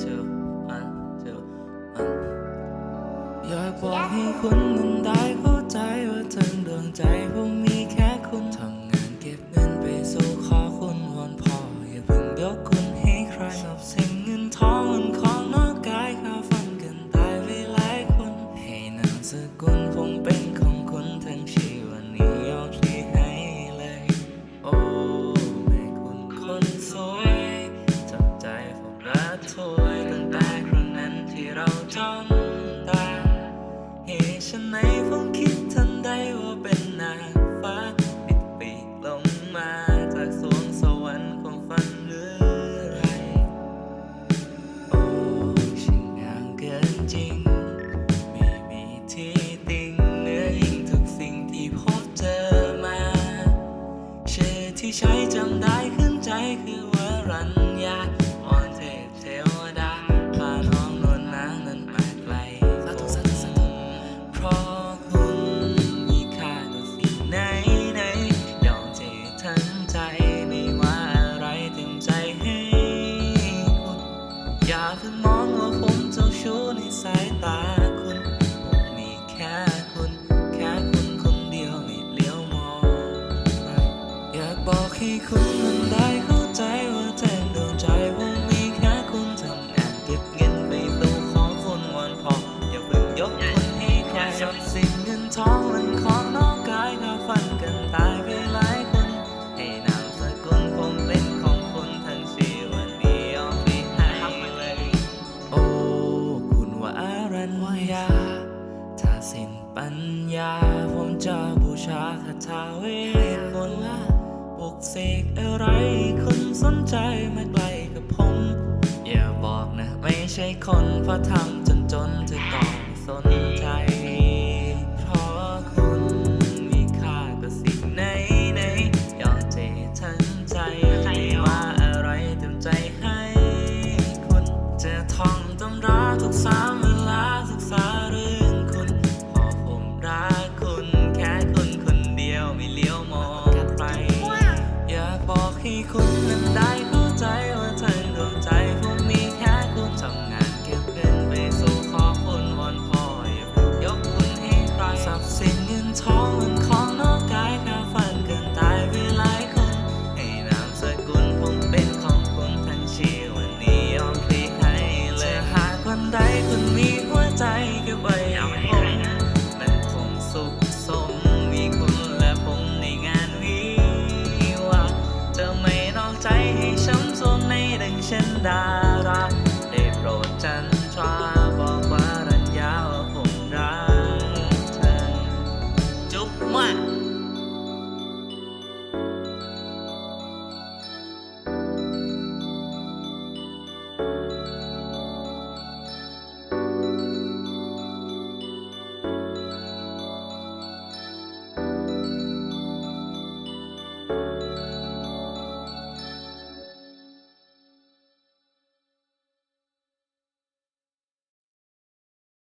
two one two one อยากบอกให้คุณนั้นได้เข้าใจว่าทั้งดวงใจผมมีแค่คุณทำงานเก็บเงินไปสู่ขอคุณวอนพ่ออย่าเพิ่งยกคุณให้ใครทรัพย์สินเงินทองมันของนอกกายข้าฟันกันตายไปหลายคน ให้นามสกุลผมเป็นของ ว่าเป็นนางฟ้าปิดปีกลงมาจากสวงสวรรค์ของฝันหรือไรโอ้ช่างงามเกินจริง ไม่มีที่ติงเหนือยิ่งทุกสิ่งที่พบเจอมาชื่อที่ใช้จำได้ขึ้นใจคือวรัญญา ททั้งใจไม่ว่าอะไรเต็มใจให้คุณ อย่าเพิ่งมองว่าผมเจ้าชู้ในสายตาคุณ ผมมีแค่คุณ แค่คุณคนเดียวไม่เลี้ยวมองใครอยากบอกให้คุณนั้นได้เข้าใจว่าแทนดวงใจผมมีแค่คุณทำงานเก็บเงินไปสู่ขอคนวันพออย่าเพิ่งยกคุณให้ใครทรัพย์สินเงินทองาคาถาเวทมนต์ปลุกเสกอะไรคุณสนใจมาใกลกับผม อย่าบอกนะ ไม่ใช่คนเพราะทำจนจนเธอต้องสนใจ เพราะคุณมีค่ากว่าสิ่งไหนไหนยอมเททั้งใจไม่ว่าอะไรเต็มใจให้คุณจะท่องตำราทุกสาม วาห์จะ